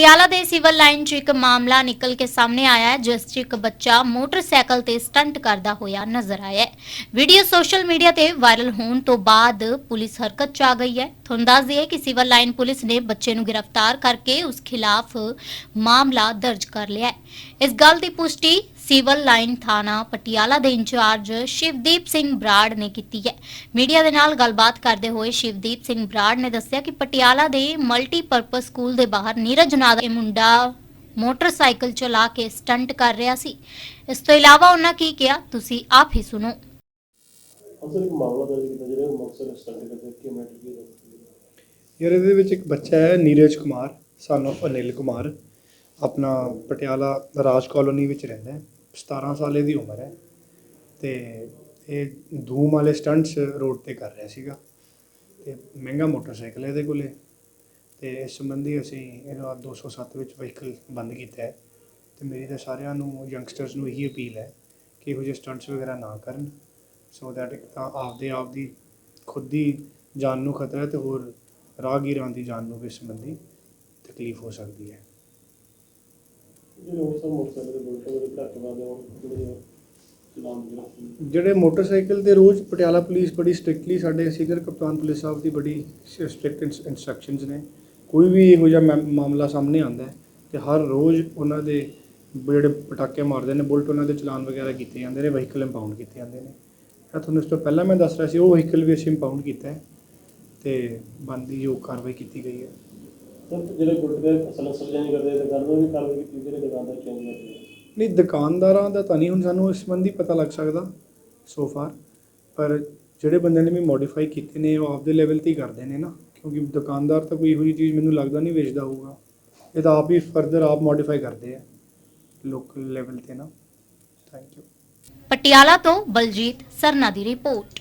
ਪਟਿਆਲਾ ਦੇ civil line 'ਚ ਇੱਕ ਮਾਮਲਾ ਨਿਕਲ ਕੇ ਸਾਹਮਣੇ ਆਇਆ ਹੈ, ਜਿਸ 'ਚ ਇੱਕ ਬੱਚਾ ਮੋਟਰਸਾਈਕਲ ਤੇ ਸਟੰਟ ਕਰਦਾ ਹੋਇਆ ਨਜ਼ਰ ਆਇਆ ਹੈ। ਵੀਡੀਓ ਸੋਸ਼ਲ ਮੀਡੀਆ ਤੇ ਵਾਇਰਲ ਹੋਣ ਤੋਂ ਬਾਅਦ ਪੁਲਿਸ ਹਰਕਤ 'ਚ ਆ ਗਈ ਹੈ। ਤੁਹਾਨੂੰ ਦੱਸ ਦਈਏ ਕਿ ਸਿਵਲ ਲਾਈਨ ਪੁਲਿਸ ਨੇ ਬੱਚੇ ਨੂੰ ਗ੍ਰਿਫਤਾਰ ਕਰਕੇ ਉਸ ਖਿਲਾਫ ਮਾਮਲਾ ਦਰਜ ਕਰ ਲਿਆ ਹੈ। ਇਸ ਗੱਲ ਦੀ ਪੁਸ਼ਟੀ ਸਿਵਲ ਲਾਈਨ ਥਾਣਾ ਪਟਿਆਲਾ ਦੇ ਇੰਚਾਰਜ ਸ਼ਿਵਦੀਪ ਸਿੰਘ ਬਰਾੜ ਨੇ ਕੀਤੀ ਹੈ। ਮੀਡੀਆ ਦੇ ਨਾਲ ਗੱਲਬਾਤ ਕਰਦੇ ਹੋਏ ਸ਼ਿਵਦੀਪ ਸਿੰਘ ਬਰਾੜ ਨੇ ਦੱਸਿਆ ਕਿ ਪਟਿਆਲਾ ਦੇ ਮਲਟੀਪਰਪਸ ਸਕੂਲ ਦੇ ਬਾਹਰ ਨੀਰਜ ਨਾਂ ਦਾ ਇਹ ਮੁੰਡਾ ਮੋਟਰਸਾਈਕਲ ਚਲਾ ਕੇ ਸਟੰਟ ਕਰ ਰਿਹਾ ਸੀ। ਇਸ ਤੋਂ ਇਲਾਵਾ ਉਹਨਾਂ ਕੀ ਕਿਹਾ ਤੁਸੀਂ ਆਪ ਹੀ ਸੁਣੋ। ਅਸਲ ਇੱਕ ਮਾਮਲਾ ਦਰਜ ਕੀਤਾ ਜਿਹੜਾ ਮੁਕਤਸਰ ਸਟੱਡੀ ਕਰਦੇ ਕਿ ਮੈਟਰ ਕੀ ਹੈ? ਯਾਰ ਇਹਦੇ ਵਿੱਚ ਇੱਕ ਬੱਚਾ ਹੈ ਨੀਰਜ ਕੁਮਾਰ ਸਾਨੂੰ ਅਨਿਲ ਕੁਮਾਰ। ਆਪਣਾ ਪਟਿਆਲਾ ਰਾਜ ਕਾਲੋਨੀ ਵਿੱਚ ਰਹਿੰਦਾ ਹੈ। 17 ਸਾਲ ਇਹਦੀ ਉਮਰ ਹੈ ਤੇ ਇਹ ਧੂਮ ਵਾਲੇ ਸਟੰਟਸ ਰੋਡ ਤੇ ਕਰ ਰਿਹਾ ਸੀਗਾ ਤੇ ਮਹਿੰਗਾ ਮੋਟਰਸਾਈਕਲ ਹੈ ਇਹਦੇ ਕੋਲੇ ਤੇ ਇਸ ਸੰਬੰਧੀ ਅਸੀਂ ਇਹਦਾ 207 ਵਿੱਚ ਵਹੀਕਲ ਬੰਦ ਕੀਤਾ ਹੈ ਤੇ ਮੇਰੀ ਤਾਂ ਸਾਰਿਆਂ ਨੂੰ ਯੰਗਸਟਰਸ ਨੂੰ ਇਹੀ ਅਪੀਲ ਹੈ ਕਿ ਇਹੋ ਜਿਹੇ ਸਟੰਟਸ ਵਗੈਰਾ ਨਾ ਕਰਨ ਸੋ ਦੈਟ ਇੱਕ ਤਾਂ ਆਪਦੇ ਆਪ ਦੀ ਖੁਦ ਦੀ ਜਾਨ ਨੂੰ ਖਤਰਾ ਹੈ ਤੇ ਹੋਰ ਰਾਹਗੀਰਾਂ ਦੀ ਜਾਨ ਨੂੰ ਵੀ ਇਸ ਸੰਬੰਧੀ ਤਕਲੀਫ ਹੋ ਸਕਦੀ ਹੈ ਜਿਹੜੇ ਉਸ ਮੋਟਰਸਾਈਕਲ ਦੇ ਬੁਲਟ ਉਹਦੇ ਘਰ ਤੋਂ ਬਾਅਦ ਉਹ ਜਿਹੜੇ ਚਲਾਨ ਜਿਹੜਾ ਜਿਹੜੇ ਮੋਟਰਸਾਈਕਲ ਤੇ ਰੋਜ਼ ਪਟਿਆਲਾ ਪੁਲਿਸ ਬੜੀ ਸਟ੍ਰਿਕਟਲੀ ਸਾਡੇ ਸੀਨੀਅਰ ਕਪਤਾਨ ਪੁਲਿਸ ਸਾਹਿਬ ਦੀ ਬੜੀ ਸਟ੍ਰਿਕਟ ਇਨਸਟਰਕਸ਼ਨਸ ਨੇ। ਕੋਈ ਵੀ ਇਹੋ ਜਿਹਾ ਮਾ- ਮਾਮਲਾ ਸਾਹਮਣੇ ਆਉਂਦਾ ਹੈ ਤੇ ਹਰ ਰੋਜ਼ ਉਹਨਾਂ ਦੇ ਜਿਹੜੇ ਪਟਾਕੇ ਮਾਰਦੇ ਨੇ, ਬੁਲਟ ਉਹਨਾਂ ਦੇ ਚਲਾਨ ਵਗੈਰਾ ਕੀਤੇ ਜਾਂਦੇ ਨੇ ਵਹੀਕਲ ਇੰਪਾਊਂਡ ਕੀਤੇ ਜਾਂਦੇ ਨੇ। ਤਾਂ ਤੁਹਾਨੂੰ ਇਸ ਤੋਂ ਪਹਿਲਾਂ ਮੈਂ ਦੱਸ ਰਿਹਾ ਸੀ, ਉਹ ਵਹੀਕਲ ਵੀ ਅਸੀਂ ਇੰਪਾਊਂਡ ਕੀਤਾ ਹੈ ਤੇ ਬਣਦੀ ਜੋ ਕਾਰਵਾਈ ਕੀਤੀ ਗਈ ਹੈ। ਜਿਹੜੇ ਬੁਲਟ ਦੇ ਸਲੈਂਸਰ ਚੇਂਜ ਕਰਦੇ ਦੁਕਾਨਾਂ ਨੂੰ ਵੀ ਕਾਰਵਾਈ ਕੀਤੀ ਜਿਹੜੇ ਦੁਕਾਨਦਾਰ ਚੇਂਜ ਕਰਦੇ। ਨਹੀਂ ਦੁਕਾਨਦਾਰਾਂ ਦਾ ਤਾਂ ਨਹੀਂ ਹੁਣ ਸਾਨੂੰ ਇਸ ਸੰਬੰਧੀ ਪਤਾ ਲੱਗ ਸਕਦਾ ਸੋ ਫਾਰ ਪਰ ਜਿਹੜੇ ਬੰਦੇ ਨੇ ਵੀ ਮੋਡੀਫਾਈ ਕੀਤੇ ਨੇ ਉਹ ਆਪਦੇ ਲੈਵਲ ਤੇ ਹੀ ਕਰਦੇ ਨੇ ਨਾ ਕਿਉਂਕਿ ਦੁਕਾਨਦਾਰ ਤਾਂ ਕੋਈ ਇਹੋ ਜਿਹੀ ਚੀਜ਼ ਮੈਨੂੰ ਲੱਗਦਾ ਨਹੀਂ ਵੇਚਦਾ ਹੋਊਗਾ। ਇਹ ਤਾਂ ਆਪ ਹੀ ਫਰਦਰ ਆਪ ਮੋਡੀਫਾਈ ਕਰਦੇ ਆ ਲੋਕਲ ਲੈਵਲ ਤੇ ਨਾ। ਥੈਂਕ ਯੂ ਪਟਿਆਲਾ ਤੋਂ ਬਲਜੀਤ ਸਰਨਾ ਦੀ ਰਿਪੋਰਟ।